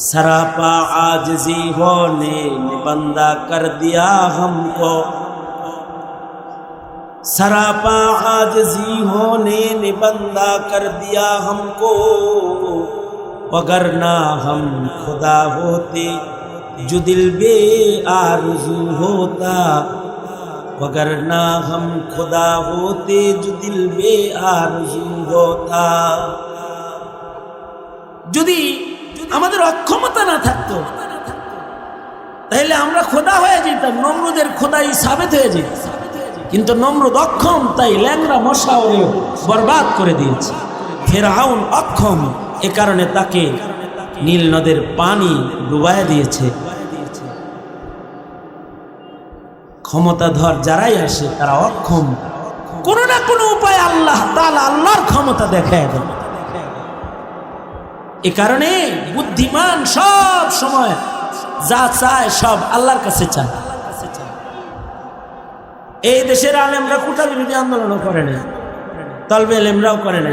सरापा आजजी ने बंदा कर दिया हमको। सरापा आजजी ने बंदा कर दिया हमको। वगरना हम खुदा होते, जो दिल बे आरज़ू होता। वगरना हम खुदा होते, जो दिल बे आरज़ू होता। যদি আমাদের অক্ষমতা না থাকতো। তাহলে আমরা খোদা হয়ে যেতাম, নম্রদের খোদাই সাবেত হয়ে যেত। কিন্তু নম্রদ অক্ষম, তাই ল্যাংরা মশা ওরে বরবাদ করে দিয়েছে। ফেরাউন অক্ষম, এ কারণে তাকে নীল নদের পানি ডুবায় দিয়েছে। ক্ষমতাধর যারাই আসে, তারা অক্ষম। কোনো না কোনো উপায় আল্লাহ তাআলা আল্লাহর ক্ষমতা দেখায় দেয় এ কারণে বুদ্ধিমান সব সময় যা চায় সব আল্লাহর কাছে চায়। এই দেশের আলেমরা কোটা বিরোধী আন্দোলনও করে না তলবে এলেমরাও করে না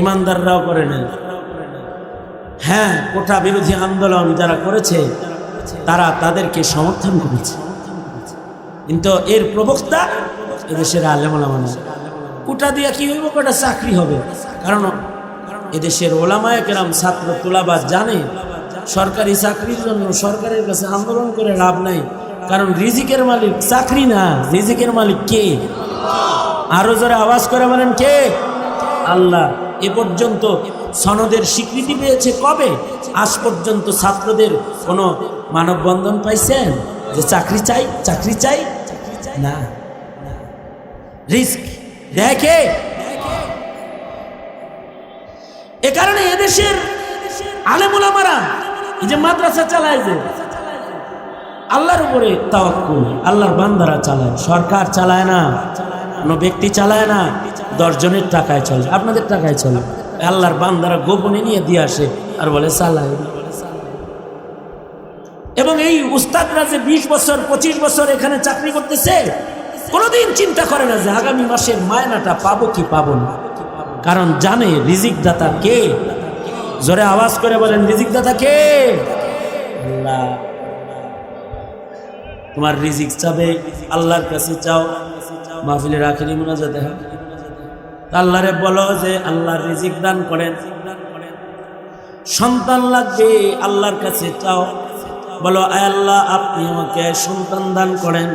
ইমানদাররাও করে না হ্যাঁ কোটা বিরোধী আন্দোলন যারা করেছে, তারা তাদেরকে সমর্থন করেছে। কিন্তু এর প্রবক্তা এদেশের আলেমলা কোটা দিয়া কি হইব, কটা চাকরি হবে। কারণ এদেশের ওলামায় কেরাম ছাত্র তোলাবাদ জানে, সরকারি চাকরির জন্য সরকারের কাছে আন্দোলন করে লাভ নাই। কারণ রিজিকের মালিক চাকরি না, রিজিকের মালিক কে? আরও জোরে আওয়াজ করে বলেন কে? আল্লাহ। এ পর্যন্ত সনদের স্বীকৃতি পেয়েছে কবে? আজ পর্যন্ত ছাত্রদের কোনো মানববন্ধন পাইছেন? যে চাকরি চাই চাকরি চাই? না। রিস্ক। দেখে এ কারণে এদেশের আলেমুলামারা এই যে মাদ্রাসা চালায় যে, আল্লাহর উপরে তাওয়াক্কুল, আল্লাহর বান্দারা চালায়, সরকার চালায় না, কোনো ব্যক্তি চালায় না, দশজনের টাকায় চলে, আপনাদের টাকায় চলে। আল্লাহর বান্দারা গোপনে নিয়ে দিয়ে আসে আর বলে চালায়। এবং এই উস্তাদরা যে বিশ বছর, পঁচিশ বছর এখানে চাকরি করতেছে, কোনোদিন চিন্তা করে না যে আগামী মাসের মায়নাটা পাবো কি পাবো না। কারণ জানে রিজিক দাতা কে? জোরে আওয়াজ করে বলেন রিজিক দাতা কে? আল্লাহ। তোমার রিজিক চাবে, আল্লাহর কাছে চাও। মাহফিলের আখেরি মোনাজাতে, হয়? আল্লাহরে বলো যে আল্লাহর রিজিক দান করেন। সন্তান লাগবে, আল্লাহর কাছে চাও। বলো, আয় আল্লাহ, আপনি আমাকে সন্তান দান করেন।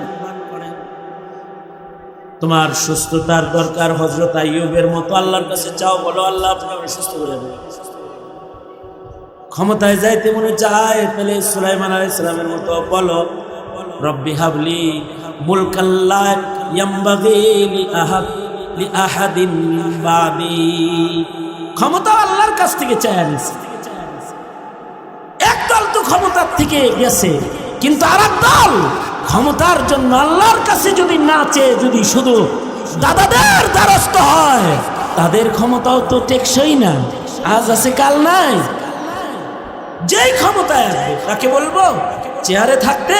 তোমার সুস্থতার দরকার হজরত আইয়ুবের মতো আল্লাহর কাছে চাও, বলো, আল্লাহ আপনি সুস্থ করে দেবেন ক্ষমতায় যাইতে মনে চায়, তাহলে সুলাইমান আলাইহিস সালামের মতো বলো, রব্বি হাবলি ক্ষমতা আল্লাহর কাছ থেকে চায় নিছে। একদল তো ক্ষমতার থেকে গেছে, কিন্তু আর দল ক্ষমতার জন্য আল্লাহর কাছে যদি না চেয়ে যদি শুধু দাদাদের দ্বারস্থ হয়, তাদের ক্ষমতাও তো টেকসই না, আজ আছে, কাল নাই। যেই ক্ষমতায় আসবে, তাকে বলব, চেয়ারে থাকতে।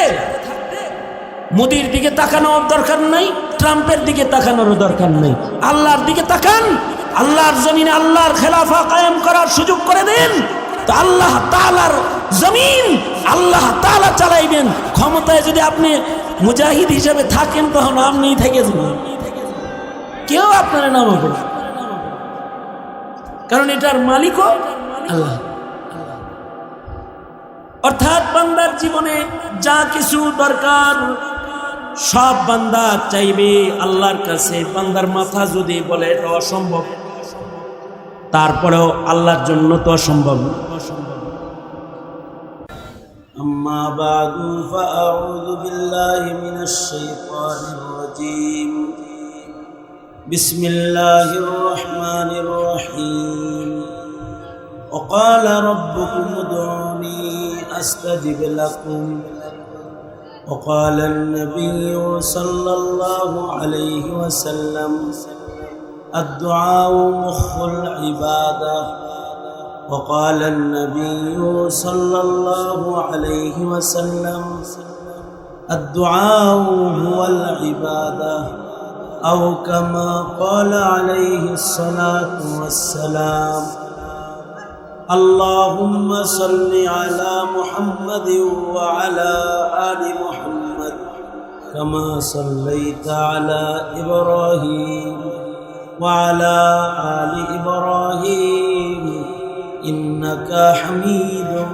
মোদির দিকে তাকানোর দরকার নাই, ট্রাম্পের দিকে তাকানোর দরকার নেই। আল্লাহর দিকে তাকান, আল্লাহর জমিনে আল্লাহর খেলাফা কায়েম করার সুযোগ করে দেন। তো আল্লাহ তালার জমিন আল্লাহ তালা চালাইবেন। ক্ষমতায় যদি আপনি মুজাহিদ হিসেবে থাকেন, তখন আপনি থেকে যাবেন। কেউ আপনার নামাবে কারণ এটার মালিকও আল্লাহ। অর্থাৎ বান্দার জীবনে যা কিছু দরকার, সব বান্দা চাইবে আল্লাহর কাছে। বান্দার মাথা যদি বলে, এটা অসম্ভব। তারপরেও আল্লাহর জন্য তো অসম্ভব। না। أما بعد فأعوذ بالله من الشيطان الرجيم. بسم الله الرحمن الرحيم. وقال ربكم ادعوني أستجب لكم. وقال النبي صلى الله عليه وسلم الدعاء مخ العبادة. وقال النبي صلى الله عليه وسلم الدعاء هو العبادة أو كما قال عليه الصلاة والسلام اللهم صل على محمد وعلى آل محمد كما صليت على إبراهيم وعلى آل إبراهيم إنك حميد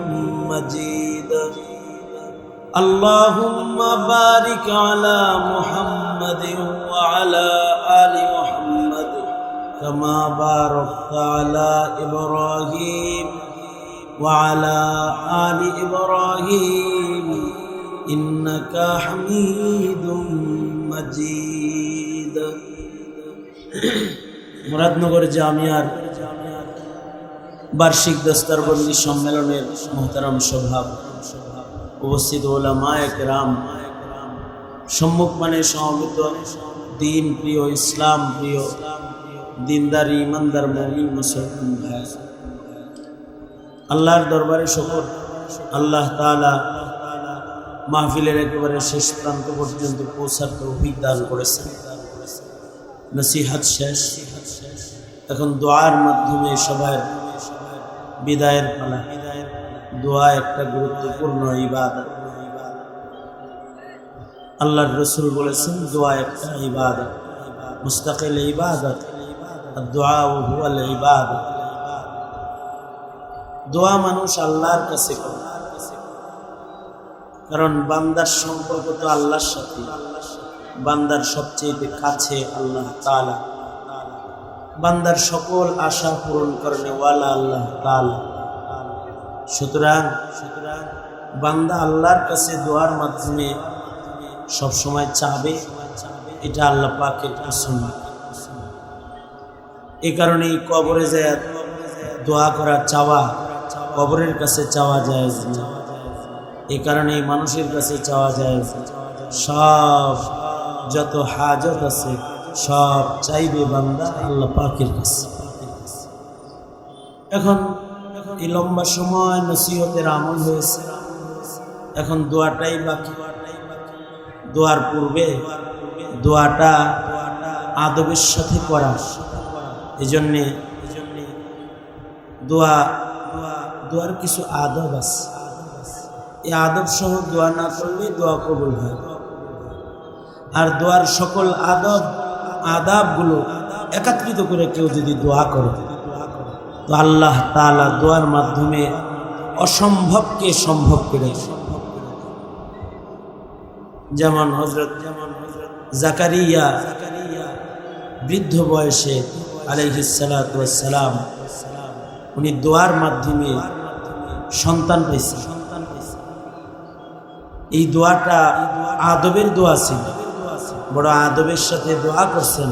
مجيد اللهم بارك على محمد وعلى آل محمد كما باركت على إبراهيم وعلى آل إبراهيم إنك حميد مجيد মুরাদনগর জামিয়ার বার্ষিক দস্তারবন্দি সম্মেলনের মহতারাম স্বভাব উপস্থিত ওলামা একরাম সম্মুখ মানে সমবেত দিন প্রিয় ইসলাম প্রিয় দিনদার ইমানদার মমিন মুসলমান ভাই। আল্লাহর দরবারে শকর, আল্লাহ তাআলা মাহফিলের একেবারে শেষ প্রান্ত পর্যন্ত পৌঁছার তৌফিক দান করেছেন। নসিহাত শেষ। এখন দোয়ার মাধ্যমে সবার বিদায়ের পালা। দোয়া একটা গুরুত্বপূর্ণ ইবাদত। আল্লাহর রসুল বলেছেন, দোয়া একটা ইবাদত। মুস্তাকিল ইবাদত দোয়া হুয়াল ইবাদত। দোয়া মানুষ আল্লাহর কাছে করে। কারণ বান্দার সম্পর্ক তো আল্লাহর সাথে। বান্দার সবচেয়ে কাছে আল্লাহ তাআলা। বান্দার সকল আশা পূরণ করেন ওয়ালা আল্লাহ তাআলা। সুতরাং সুতরাং বান্দা আল্লাহর কাছে দোয়ার মাধ্যমে সব সময় চাবে, এটা আল্লাহ পাকের পছন্দ এই কারণেই কবরে যায়, দোয়া করা, চাওয়া, কবরের কাছে চাওয়া যায় না। এই কারণেই মানুষের কাছে চাওয়া যায় সব, যত হাজত আছে সব চাইবে বান্দা আল্লাহ পাকের কাছে। এখন এই লম্বা সময় নসিহতের আমল হয়েছে। এখন দোয়াটাই বাকি। দোয়ার পূর্বে দোয়াটা আদবের সাথে করা। এই জন্যে দোয়া, দোয়ার কিছু আদব আছে। এই আদব সহ দোয়া না করলে দোয়া কবুল হয় আর দোয়ার সকল আদব আদাবগুলো একত্রিত করে কেউ যদি দোয়া করে, তো আল্লাহ তালা দোয়ার মাধ্যমে অসম্ভবকে সম্ভব করে যেমন হজরত যেমন জাকারিয়া বৃদ্ধ বয়সে আলহিসালাম উনি দোয়ার মাধ্যমে সন্তান পেয়েছেন এই দোয়াটা আদবের দোয়া ছিল। বড় আদবের সাথে দোয়া করছেন,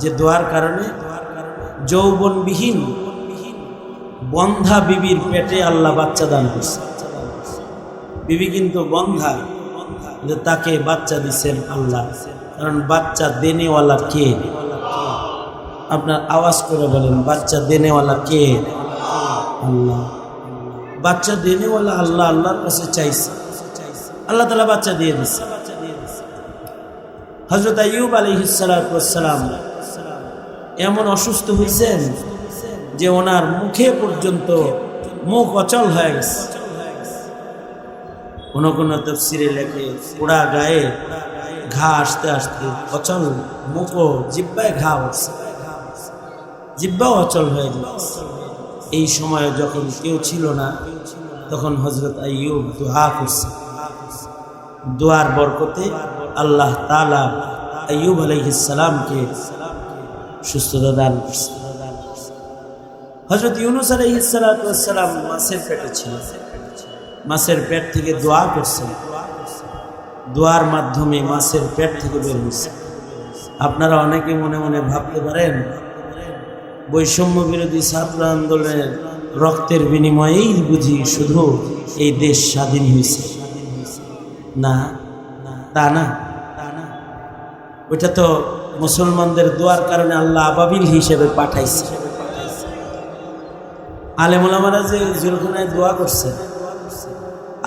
যে দোয়ার কারণে যৌবনবিহীন বন্ধা বিবির পেটে আল্লাহ বাচ্চা দান করছে। বিবি কিন্তু বন্ধা যে তাকে বাচ্চা দিচ্ছেন আল্লাহ। কারণ বাচ্চা দেনেওয়ালা কে? আপনার আওয়াজ করে বলেন, বাচ্চা দেনেওয়ালা কে? আল্লাহ। বাচ্চা দেনেওয়ালা আল্লাহ, আল্লাহর কাছে চাইছে। আল্লাহ তালা বাচ্চা দিয়ে দিচ্ছে। হজরত আইব আলহিসাম এমন অসুস্থ হয়েছেন যে ওনার মুখে পর্যন্ত মুখ অচল হয়ে গেছে। কোনো কোনো তফসিরে লেখে পোড়া গায়ে ঘা আসতে আসতে অচল মুখও জিব্বায় ঘা উঠছে। জিব্বাও অচল হয়ে যাচ্ছে এই সময়ে যখন কেউ ছিল না, তখন হজরত আইয়ুব দোহা করছে। দোয়ার বরকতে আল্লাহ তালা আইয়ুব আলহিসামকে সুস্থতা দান হজরত ইউনুস আলহিসাম মাছের পেটে ছিল মাছের পেট থেকে দোয়া করছেন। দোয়ার মাধ্যমে মাছের পেট থেকে বের হয়েছে। আপনারা অনেকে মনে মনে ভাবতে পারেন, বৈষম্য বিরোধী ছাত্র আন্দোলনের রক্তের বিনিময়েই বুঝি শুধু এই দেশ স্বাধীন হয়েছে। না, তা না। ওইটা তো মুসলমানদের দোয়ার কারণে আল্লাহ আবাবিল হিসেবে পাঠাইছে। আলেমুলামারা যে জুলখানায় দোয়া করছে,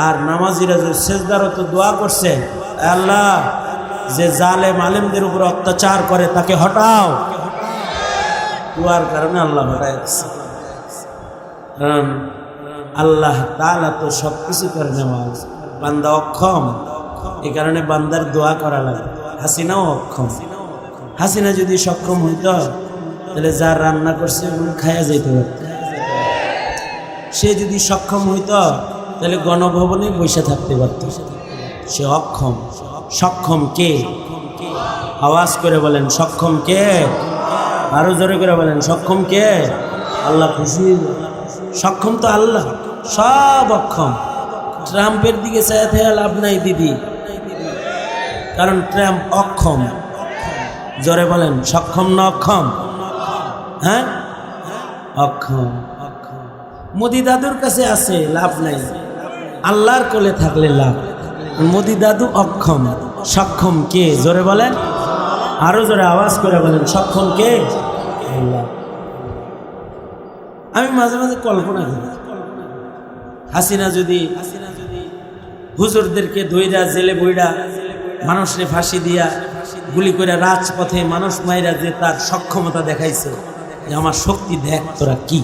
আর নামাজিরা যে শেষদারও তো দোয়া করছে আল্লাহ, যে জালেম আলেমদের উপর অত্যাচার করে তাকে হটাও। দোয়ার কারণে আল্লাহ হটাই কারণ আল্লাহ তালা তো সব কিছু করে নেওয়া বান্দা অক্ষম। এই কারণে বান্দার দোয়া করা লাগে। হাসিনাও অক্ষম। হাসিনা যদি সক্ষম হইত, তাহলে যার রান্না করছে ওগুলো খাইয়া যাইতে পারত। সে যদি সক্ষম হইত, তাহলে গণভবনে বসে থাকতে পারত। সে অক্ষম। সক্ষম কে? আওয়াজ করে বলেন, সক্ষম কে? আরও জোরে করে বলেন, সক্ষম কে? আল্লাহ খুশি। সক্ষম তো আল্লাহ। সব অক্ষম। ট্রাম্পের দিকে থেকে লাভ নাই, দিদি। কারণ ট্রাম্প অক্ষম। জোরে বলেন, সক্ষম না অক্ষম? হ্যাঁ? অক্ষম। মোদি দাদুর কাছে আছে, লাভ নাই। আল্লাহর কোলে থাকলে লাভ। মোদি দাদু অক্ষম। সক্ষম কে? জোরে বলেন। আরও জোরে আওয়াজ করে বলেন, সক্ষম কে? আমি মাঝে মাঝে কল্পনা করি। হাসিনা যদি হুজুরদেরকে দইরা জেলে বইরা, মানুষরে ফাঁসি দিয়া, গুলি করে রাজপথে মানুষ মাইরা যে তার সক্ষমতা দেখাইছে যে আমার শক্তি দেখ তোরা কি?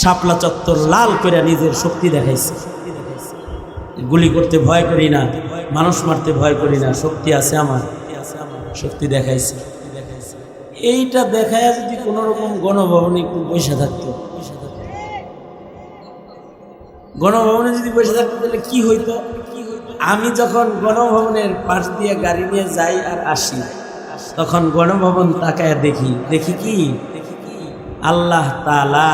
শাপলা চত্বর লাল করে নিজের শক্তি দেখাইছে। গুলি করতে ভয় করি না, মানুষ মারতে ভয় করি না, শক্তি আছে আমার, শক্তি দেখাইছে। এইটা দেখায় যদি কোনোরকম গণভবনে একটু বসে থাকতো। গণভবনে যদি বসে থাকতো, তাহলে কি হইতো? আমি যখন গণভবনের পাশ দিয়ে গাড়ি নিয়ে যাই আর আসি, তখন গণভবন তাকায় দেখি দেখি কি? আল্লাহ তালা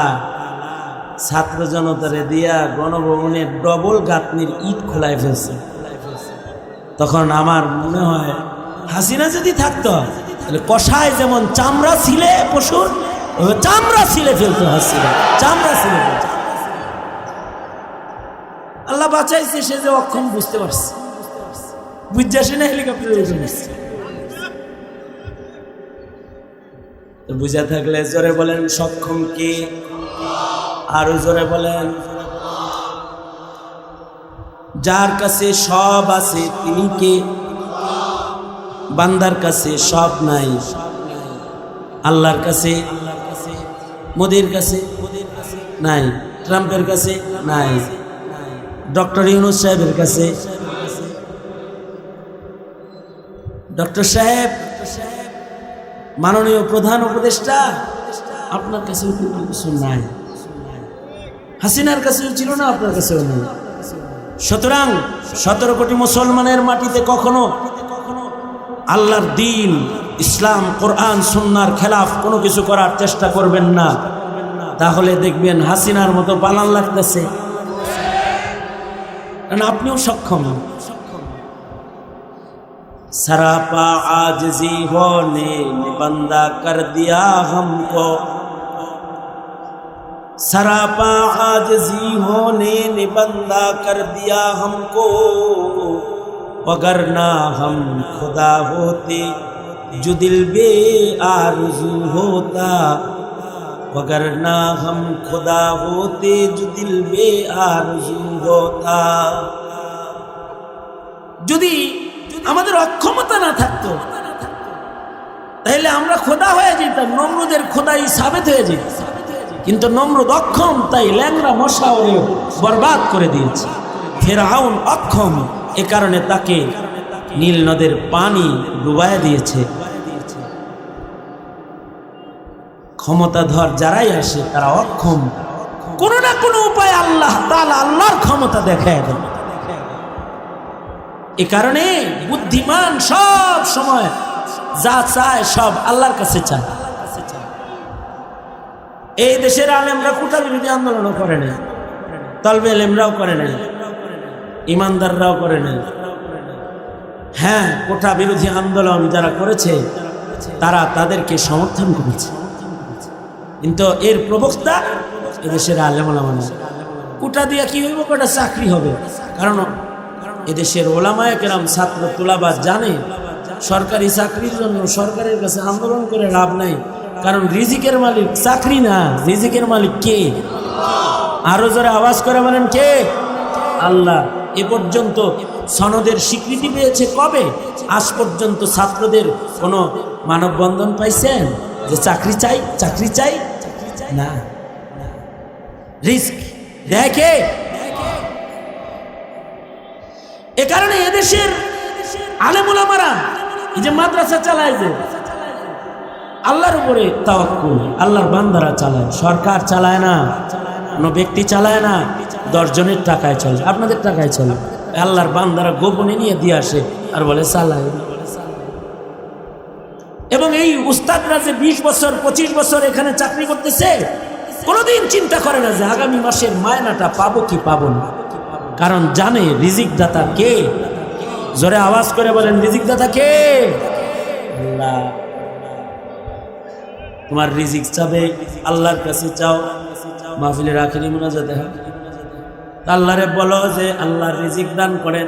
ছাত্র জনতারে দিয়া গণভবনের ডবল গাঁথনির ইট খোলায় ফেলছে। তখন আমার মনে হয়, হাসিনা যদি থাকতো, তাহলে কষায় যেমন চামড়া ছিলে পশুর চামড়া ছিলে ফেলতো হাসিনা, চামড়া ছিলে ফেলতো বাঁচাইছে, সে যে অক্ষম বুঝতে পারছে। বুঝতে আসে না হেলিকপ্টারে বুঝা থাকলে জোরে বলেন, সক্ষম কে? আরও জোরে বলেন। যার কাছে সব আছে, তিনি কে? বান্দার কাছে সব নাই। আল্লাহর কাছে, মোদির কাছে নাই। ট্রাম্পের কাছে নাই। ডক্টর ইউনুস সাহেবের কাছে। ডক্টর সাহেব, মাননীয় প্রধান উপদেষ্টা, আপনার কাছেও কিন্তু কিছু নাই? হাসিনার কাছেও ছিল না, আপনার কাছেও নেই। সুতরাং সতেরো কোটি মুসলমানের মাটিতে কখনো আল্লাহর দিন, ইসলাম, কোরআন, সুন্নার খেলাফ কোনো কিছু করার চেষ্টা করবেন না। তাহলে দেখবেন হাসিনার মতো পালান লাগতেছে। কারণ আপনিও সক্ষম सरापा आजजी होने ने बंदा कर दिया हमको सरापा आजजी होने ने बंदा कर दिया हमको वगरना हम खुदा होते जो दिल बे आरजू होता वगरना हम खुदा होते जो दिल बे आरजू होता যদি আমাদের অক্ষমতা না থাকতো তাহলে আমরা খোদা হয়ে যেতাম নমরুদের খোদাই সাবেত হয়ে যেত কিন্তু নমরুদ অক্ষম তাই ল্যাংরা মশা ওরে বরবাদ করে দিয়েছে ফেরাউন অক্ষম এ কারণে তাকে নীল নদের পানি ডুবাইয়া দিয়েছে ক্ষমতাধর যারাই আসে, তারা অক্ষম। কোনো না কোনো উপায় আল্লাহ আল্লাহর ক্ষমতা দেখায় দেয় এ কারণে বুদ্ধিমান সব সময় যা চায় সব আল্লাহর কাছে চায়। এই দেশের আলেমরা কোটা বিরোধী আন্দোলনও করে নাই, তলবে এলেমরাও করে নাই, ইমানদাররাও করে নাই। হ্যাঁ কোটা বিরোধী আন্দোলন যারা করেছে, তারা তাদেরকে সমর্থন করেছে। কিন্তু এর প্রবক্তা এদেশের আলেমলামা কোটা দিয়ে কি হইব? কোটা চাকরি হবে। কারণ এদেশের ওলামায় কেরাম, ছাত্র তোলাবাদ জানে, সরকারি চাকরির জন্য সরকারের কাছে আন্দোলন করে লাভ নাই। কারণ রিজিকের মালিক চাকরি না। রিজিকের মালিক কে? আরও জোরে আওয়াজ করে বলেন কে? আল্লাহ। এ পর্যন্ত সনদের স্বীকৃতি পেয়েছে কবে? আজ পর্যন্ত ছাত্রদের কোনো মানববন্ধন পাইছেন? যে চাকরি চাই চাকরি চাই, না রিস্ক দেখে এ কারণে এদেশের এই যে মাদ্রাসা চালায় যে, আল্লাহর উপরে তাওয়াক্কুল, আল্লাহর বান্দারা চালায়, সরকার চালায় না, কোনো ব্যক্তি চালায় না, দশজনের টাকায় চলে আপনাদের টাকায় চলে। আল্লাহর বান্দারা গোপনে নিয়ে দিয়ে আসে আর বলে, চালায় এই উস্তাদরা যে বিশ বছর, পঁচিশ বছর এখানে চাকরি করতেছে, কোনোদিন চিন্তা করে না যে আগামী মাসের মায়নাটা পাবো কি পাবো না। কারণ জানে রিজিক দাতা কে? জোরে আওয়াজ করে বলেন রিজিক দাতা কে তোমার রিজিক চাবে, আল্লাহর কাছে চাও। মাহফিলের আখেরি মোনাজাতে, হয়? আল্লাহরে বলো যে আল্লাহর রিজিক দান করেন।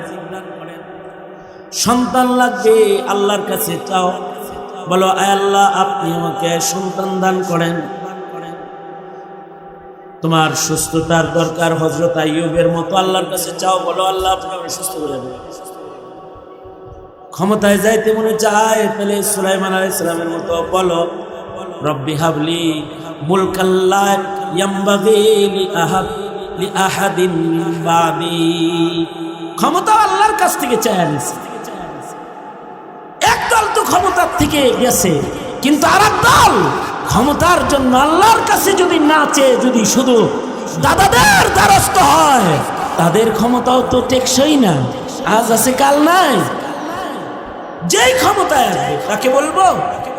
সন্তান লাগবে, আল্লাহর কাছে চাও। বলো আল্লাহ, আপনি আমাকে সন্তান দান করেন। তোমার সুস্থতার দরকার হজরত আইয়ুবের মতো আল্লাহর কাছে চাও, বলো, আল্লাহ, আপনি সুস্থ করে দেন। ক্ষমতায় যাইতে মনে চায়, তাহলে সুলাইমান আলাইহিস সালামের মতো বলো, রব্বি হাবলি মুলকাল্লা ইয়ামবাগি লি আহাদিন বাদি। ক্ষমতা আল্লাহর কাছ থেকে চায় নিছে ক্ষমতার থেকে গেছে। কিন্তু আর দল ক্ষমতার জন্য আল্লাহর কাছে যদি না চেয়ে যদি শুধু দাদাদের দ্বারস্থ হয়, তাদের ক্ষমতাও তো টেকসই না। আজ আছে, কাল নাই। যেই ক্ষমতায় তাকে বলব,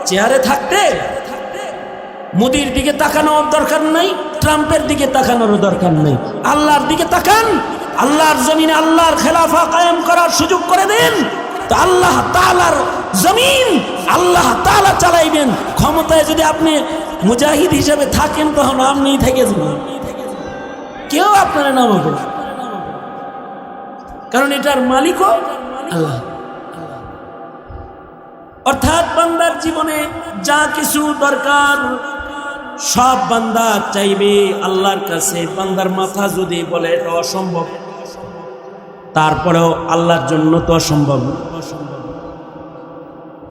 চেয়ারে থাকতে। মোদির দিকে তাকানোর দরকার নাই, ট্রাম্পের দিকে তাকানোর দরকার নেই। আল্লাহর দিকে তাকান, আল্লাহর জমিনে আল্লাহর খেলাফা কায়েম করার সুযোগ করে দেন। তো আল্লাহ তালার জমিন আল্লাহ তালা চালাইবেন। ক্ষমতায় যদি আপনি মুজাহিদ হিসাবে থাকেন, তখন আপনিই থেকে যাবেন। কেউ আপনারা নামাবে না। কারণ এটার মালিকও আল্লাহ। অর্থাৎ বান্দার জীবনে যা কিছু দরকার, সব বান্দা চাইবে আল্লাহর কাছে। বান্দার মাথা যদি বলে, এটা অসম্ভব। তারপরেও আল্লাহর জন্য তো অসম্ভব।